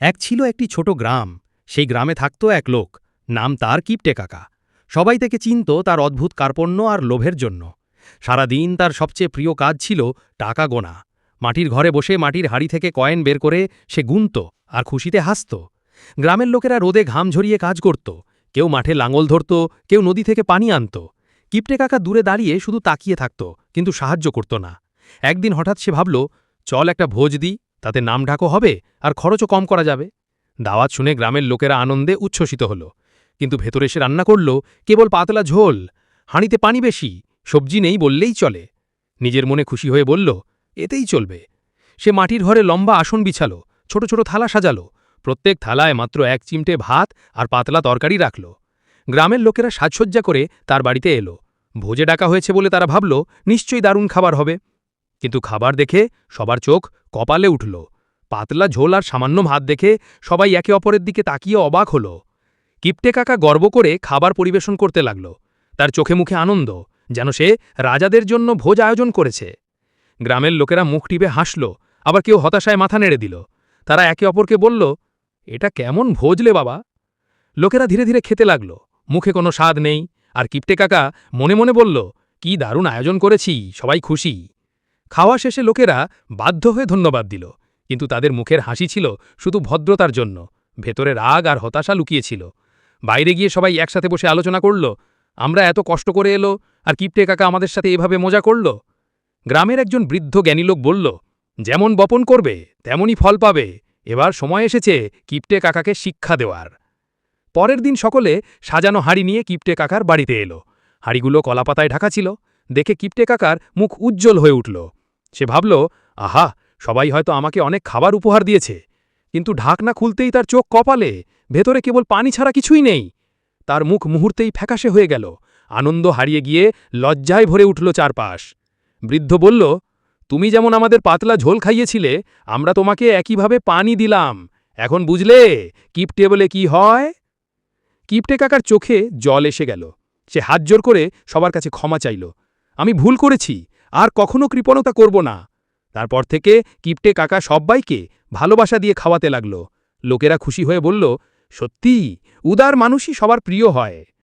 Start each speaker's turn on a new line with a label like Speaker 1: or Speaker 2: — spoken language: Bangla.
Speaker 1: এক ছিল একটি ছোট গ্রাম। সেই গ্রামে থাকত এক লোক। নাম তার কিপটে কাকা। সবাই তাকে চিনত তার অদ্ভুত কার্পণ্য আর লোভের জন্য। সারাদিন তার সবচেয়ে প্রিয় কাজ ছিল টাকা গোনা। মাটির ঘরে বসে মাটির হাড়ি থেকে কয়েন বের করে সে গুনত আর খুশিতে হাসত। গ্রামের লোকেরা রোদে ঘাম ঝরিয়ে কাজ করত। কেউ মাঠে লাঙল ধরত, কেউ নদী থেকে পানি আনত। কিপটে কাকা দূরে দাঁড়িয়ে শুধু তাকিয়ে থাকত, কিন্তু সাহায্য করত না। একদিন হঠাৎ সে ভাবল, চল একটা ভোজ দিই। তাতে নাম ঢাকও হবে আর খরচও কম করা যাবে। দাওয়াত শুনে গ্রামের লোকেরা আনন্দে উচ্ছ্বসিত হল। কিন্তু ভেতরে সে রান্না করল কেবল পাতলা ঝোল, হাঁড়িতে পানি বেশি, সবজি নেই বললেই চলে। নিজের মনে খুশি হয়ে বলল, এতেই চলবে। সে মাটির ঘরে লম্বা আসন বিছালো, ছোট ছোট থালা সাজালো, প্রত্যেক থালায় মাত্র এক চিমটে ভাত আর পাতলা তরকারি রাখল। গ্রামের লোকেরা সাজসজ্জা করে তার বাড়িতে এলো। ভোজে ডাকা হয়েছে বলে তারা ভাবল, নিশ্চয়ই দারুণ খাবার হবে। কিন্তু খাবার দেখে সবার চোখ কপালে উঠল। পাতলা ঝোল আর সামান্য ভাত দেখে সবাই একে অপরের দিকে তাকিয়ে অবাক হল। কিপটে কাকা গর্ব করে খাবার পরিবেশন করতে লাগল। তার চোখে মুখে আনন্দ, যেন সে রাজাদের জন্য ভোজ আয়োজন করেছে। গ্রামের লোকেরা মুখ টিপে হাসল, আবার কেউ হতাশায় মাথা নেড়ে দিল। তারা একে অপরকে বলল, এটা কেমন ভোজলে বাবা? লোকেরা ধীরে ধীরে খেতে লাগল। মুখে কোনো স্বাদ নেই, আর কিপটে কাকা মনে মনে বলল, কি দারুণ আয়োজন করেছি, সবাই খুশি। খাওয়া শেষে লোকেরা বাধ্য হয়ে ধন্যবাদ দিল, কিন্তু তাদের মুখের হাসি ছিল শুধু ভদ্রতার জন্য, ভেতরে রাগ আর হতাশা লুকিয়েছিল বাইরে গিয়ে সবাই একসাথে বসে আলোচনা করল, আমরা এত কষ্ট করে এলো, আর কিপটে কাকা আমাদের সাথে এভাবে মজা করল? গ্রামের একজন বৃদ্ধ জ্ঞানী লোক বলল, যেমন বপন করবে, তেমনই ফল পাবে, এবার সময় এসেছে কিপটে কাকাকে শিক্ষা দেওয়ার। পরের দিন সকলে সাজানো হাড়ি নিয়ে কিপটে কাকার বাড়িতে এলো। হাড়িগুলো কলাপাতায় ঢাকা ছিল, দেখে কিপটে কাকার মুখ উজ্জ্বল হয়ে উঠল। সে ভাবল, আহা, সবাই হয়তো আমাকে অনেক খাবার উপহার দিয়েছে। কিন্তু ঢাকনা খুলতেই তার চোখ কপালে, ভেতরে কেবল পানি ছাড়া কিছুই নেই। তার মুখ মুহূর্তেই ফ্যাকাশে হয়ে গেল। আনন্দ হারিয়ে গিয়ে লজ্জায় ভরে উঠল চারপাশ। বৃদ্ধ বলল, তুমি যেমন আমাদের পাতলা ঝোল খাইয়েছিলে, আমরা তোমাকে একইভাবে পানি দিলাম। এখন বুঝলে কিপটে বলে কি হয়? কিপটে কাকার চোখে জল এসে গেল। সে হাত জোর করে সবার কাছে ক্ষমা চাইল, আমি ভুল করেছি। আর কখনো কৃপণতা করব না। তারপর থেকে কিপটে কাকা সব্বাইকে ভালোবাসা দিয়ে খাওয়াতে লাগল। লোকেরা খুশি হয়ে বলল সত্যি উদার মানুষই সবার প্রিয় হয়।